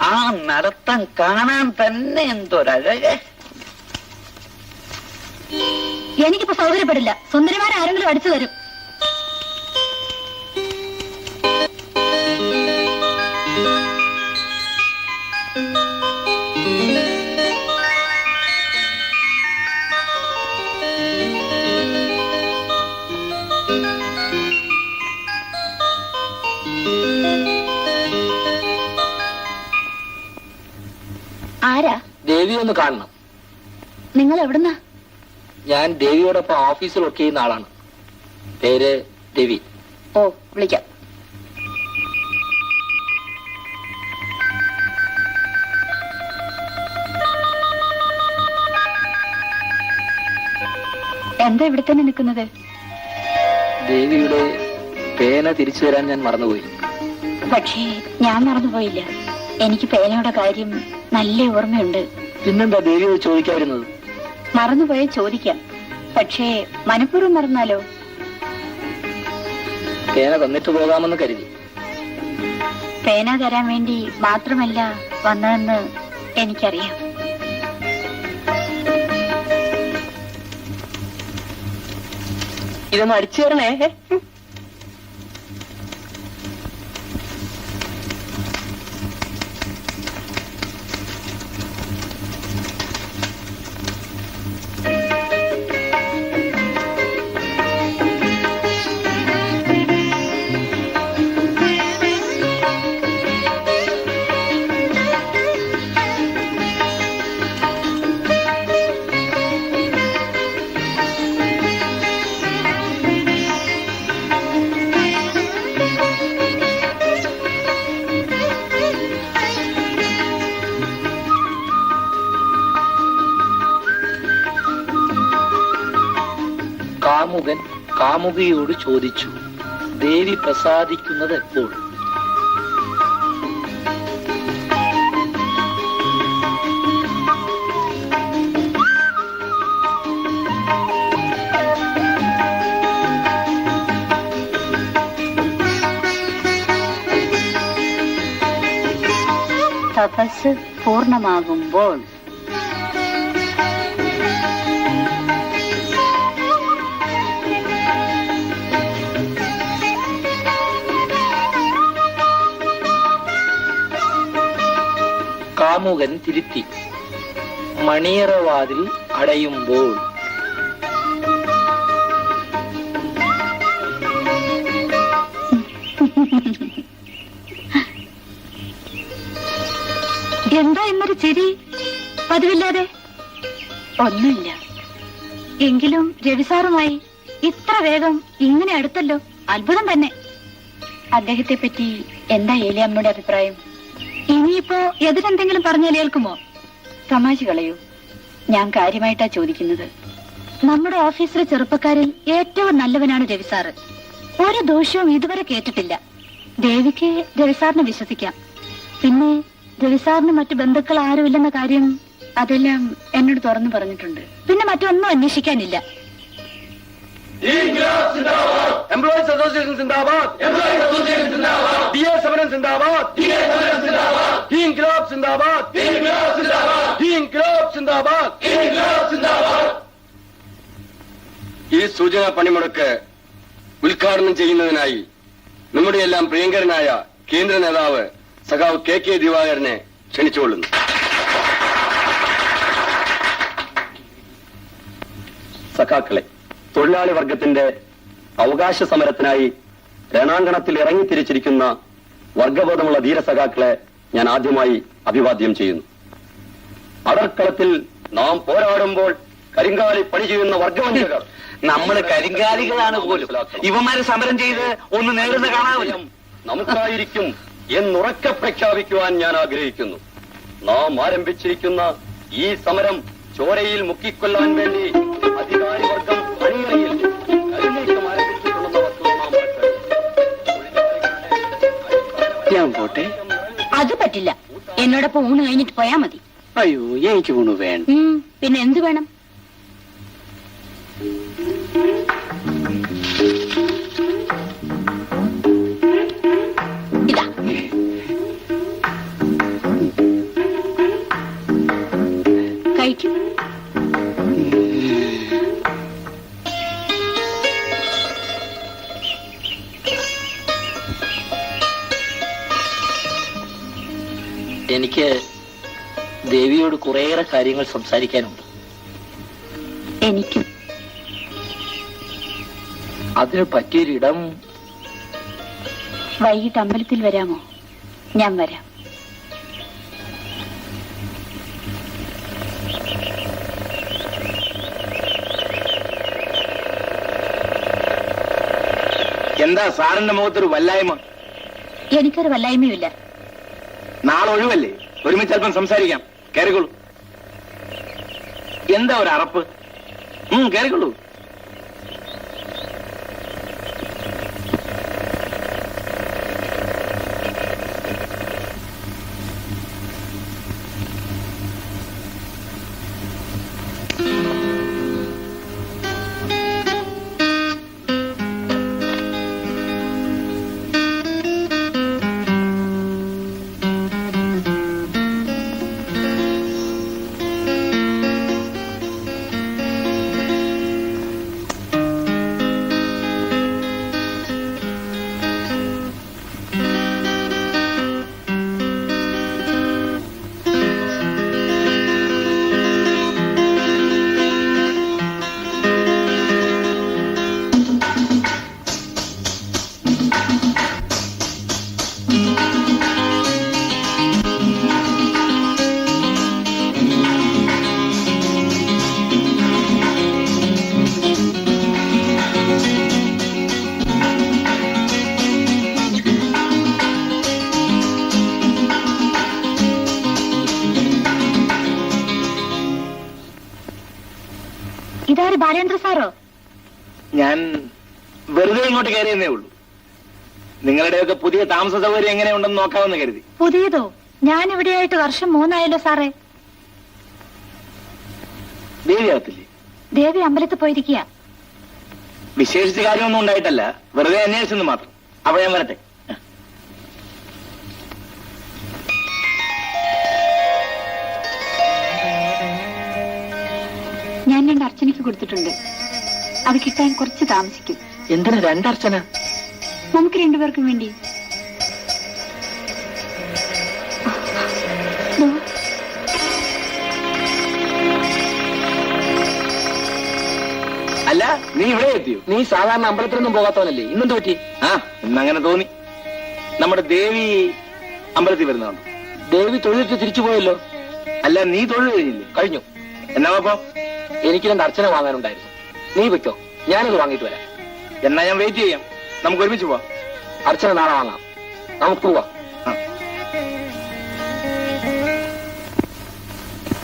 ആ നടത്തം കാണാൻ തന്നെ എന്തൊരഴക. എനിക്കിപ്പോ സൗകര്യപ്പെടില്ല. സുന്ദരിമാരെ ആരെങ്കിലും അടിച്ചു തരും. ആരാ? ദേവി ഒന്ന് കാണണം. നിങ്ങൾ എവിടുന്നാ? ഞാൻ ദേവിയോടൊപ്പം ഓഫീസിൽ വർക്ക് ചെയ്യുന്ന ആളാണ്. പേര് ദേവി. ഓ വിളിക്കാം. എന്താ ഇവിടെ തന്നെ നിൽക്കുന്നത്? ദേവിയുടെ പേന തിരിച്ചു തരാൻ ഞാൻ മറന്നുപോയി. പക്ഷേ ഞാൻ മറന്നുപോയില്ല. എനിക്ക് പേനയുടെ കാര്യം നല്ല ഓർമ്മയുണ്ട്. പിന്നെന്താ ദേവിയോട് ചോദിക്കാതിരുന്നത്? മറന്നുപോയ ചോദിക്കാം. പക്ഷേ മനഃപൂർവം മറന്നാലോ? പേന തന്നിട്ട് പോകാമെന്ന് കരുതി. പേന തരാൻ വേണ്ടി മാത്രമല്ല വന്നതെന്ന് എനിക്കറിയാം. ഇതൊന്ന് അടിച്ചു തരണേ. കാമുകൻ കാമുകിയോട് ചോദിച്ചു ദേവി പ്രസാദിക്കുന്നത് എപ്പോൾ? തപസ് പൂർണമാകുമ്പോൾ കാമുകൻ തിരുത്തി. മണിയറവാതിൽ അടയുമ്പോൾ. എന്താ എന്നൊരു ചിരി? പതിവില്ലാതെ? ഒന്നുമില്ല. എങ്കിലും രവിസാറുമായി ഇത്ര വേഗം ഇങ്ങനെ അടുത്തല്ലോ? അത്ഭുതം തന്നെ. അദ്ദേഹത്തെ പറ്റി എന്താ ഏലിയമ്മയുടെ അഭിപ്രായം? ഇനിയിപ്പോ എതിരെന്തെങ്കിലും പറഞ്ഞാൽ ഏൽക്കുമോ? തമാശ കളയൂ. ഞാൻ കാര്യമായിട്ടാ ചോദിക്കുന്നത്. നമ്മുടെ ഓഫീസിലെ ചെറുപ്പക്കാരിൽ ഏറ്റവും നല്ലവനാണ് രവിസാറ് ഒരു ദോഷവും ഇതുവരെ കേട്ടിട്ടില്ല. ദേവിക്ക് രവിസാറിനെ വിശ്വസിക്കാം. പിന്നെ രവിസാറിന് മറ്റു ബന്ധുക്കൾ ആരുമില്ലെന്ന കാര്യം അതെല്ലാം എന്നോട് തുറന്നു പറഞ്ഞിട്ടുണ്ട്. പിന്നെ മറ്റൊന്നും അന്വേഷിക്കാനില്ല. എംപ്ലോയീസ് അസോസിയേഷൻ സിന്ദാബാദ് ഡി എ സമരം സിന്ദാബാദ് ഡി ഇൻക്ലാബ് സിന്ദാബാദ് ഡി ഇൻക്ലാബ് സിന്ദാബാദ് ഈ സൂചന പണിമുടക്ക് ഉദ്ഘാടനം ചെയ്യുന്നതിനായി നമ്മുടെ എല്ലാം പ്രിയങ്കരനായ കേന്ദ്ര നേതാവ് സഖാവ് കെ കെ ദിവാകരനെ ക്ഷണിച്ചുകൊള്ളുന്നു. സഖാക്കളെ തൊഴിലാളി വർഗത്തിന്റെ അവകാശ സമരത്തിനായി രണാങ്കണത്തിൽ ഇറങ്ങി തിരിച്ചിരിക്കുന്ന വർഗബോധമുള്ള ധീരസഖാക്കളെ ഞാൻ ആദ്യമായി അഭിവാദ്യം ചെയ്യുന്നു. അടർക്കളത്തിൽ നാം പോരാടുമ്പോൾ കരിങ്കാലി പണി ചെയ്യുന്ന വർഗവഞ്ചകർ നമ്മൾ കരിങ്കാലികളാണ് പോലും. ഇവന്മാര് സമരം ചെയ്ത് ഒന്ന് നേടുന്ന കാണാമല്ലോ. നമുക്കായിരിക്കും എന്നുറക്കെ പ്രഖ്യാപിക്കുവാൻ ഞാൻ ആഗ്രഹിക്കുന്നു. നാം ആരംഭിച്ചിരിക്കുന്ന ഈ സമരം ചോരയിൽ മുക്കിക്കൊല്ലാൻ വേണ്ടി അധികാരി എന്നോടൊപ്പം ഊണ് കഴിഞ്ഞിട്ട് പോയാ മതി. അയ്യോ എനിക്ക് ഊണ് വേണം പിന്നെ എന്ത് വേണം? എനിക്ക് ദേവിയോട് കുറേയേറെ കാര്യങ്ങൾ സംസാരിക്കാനുണ്ട്. എനിക്കും. അതിന് പറ്റിയൊരിടം വൈകിട്ട് അമ്പലത്തിൽ വരാമോ? ഞാൻ വരാം. എന്താ സാറിന്റെ മുഖത്തൊരു വല്ലായ്മ? എനിക്കൊരു വല്ലായ്മയുമില്ല. നാളെ ഒഴിവല്ലേ? ഒരുമിച്ച് അല്പം സംസാരിക്കാം. കയറിക്കൊള്ളൂ എന്താ ഒരു അറപ്പ്? ഉം കയറിക്കൊള്ളൂ ഇതാര് ബാലേന്ദ്ര സാറോ? ഞാൻ വെറുതെ ഇങ്ങോട്ട് കയറിയെന്നേ ഉള്ളൂ. നിങ്ങളുടെയൊക്കെ പുതിയ താമസ സൗകര്യം എങ്ങനെയുണ്ടെന്ന് നോക്കാമെന്ന് കരുതി. പുതിയതോ? ഞാൻ ഇവിടെയായിട്ട് വർഷം മൂന്നായല്ലോ സാറേ. ദേവി അകത്തില്ലേ? ദേവി അമ്പലത്തിൽ പോയിരിക്കുക വിശേഷിച്ച് കാര്യമൊന്നും ഉണ്ടായിട്ടല്ല. വെറുതെ അന്വേഷിച്ചെന്ന് മാത്രം. അപ്പൊ ഞാൻ വരട്ടെ. ഞാൻ രണ്ട് അർച്ചനയ്ക്ക് കൊടുത്തിട്ടുണ്ട്. അത് കിട്ടാൻ കുറച്ച് താമസിക്കും. എന്തിനാ രണ്ടർച്ചന? നമുക്ക് രണ്ടുപേർക്കും വേണ്ടി. അല്ല നീ ഇവിടെ എത്തിയോ? നീ സാധാരണ അമ്പലത്തിലൊന്നും പോകാത്തവനല്ലേ? ഇന്നും തോറ്റി ആ ഇന്നങ്ങനെ തോന്നി. നമ്മുടെ ദേവി അമ്പലത്തിൽ വരുന്നതാണ്. ദേവി തൊഴിലിട്ട് തിരിച്ചു പോയല്ലോ? അല്ല നീ തൊഴിൽ കഴിഞ്ഞില്ലേ? കഴിഞ്ഞു. എന്നാ അപ്പൊ? എനിക്ക് രണ്ട് അർച്ചന വാങ്ങാനുണ്ടായിരുന്നു. നീ വെക്കോ. ഞാനത് വാങ്ങിയിട്ട് വരാം. എന്നാ ഞാൻ വെയിറ്റ് ചെയ്യാം. നമുക്ക് ഒരുമിച്ച് പോവാം. അർച്ചന നാളെ വാങ്ങാം. നമുക്ക് പോവാം.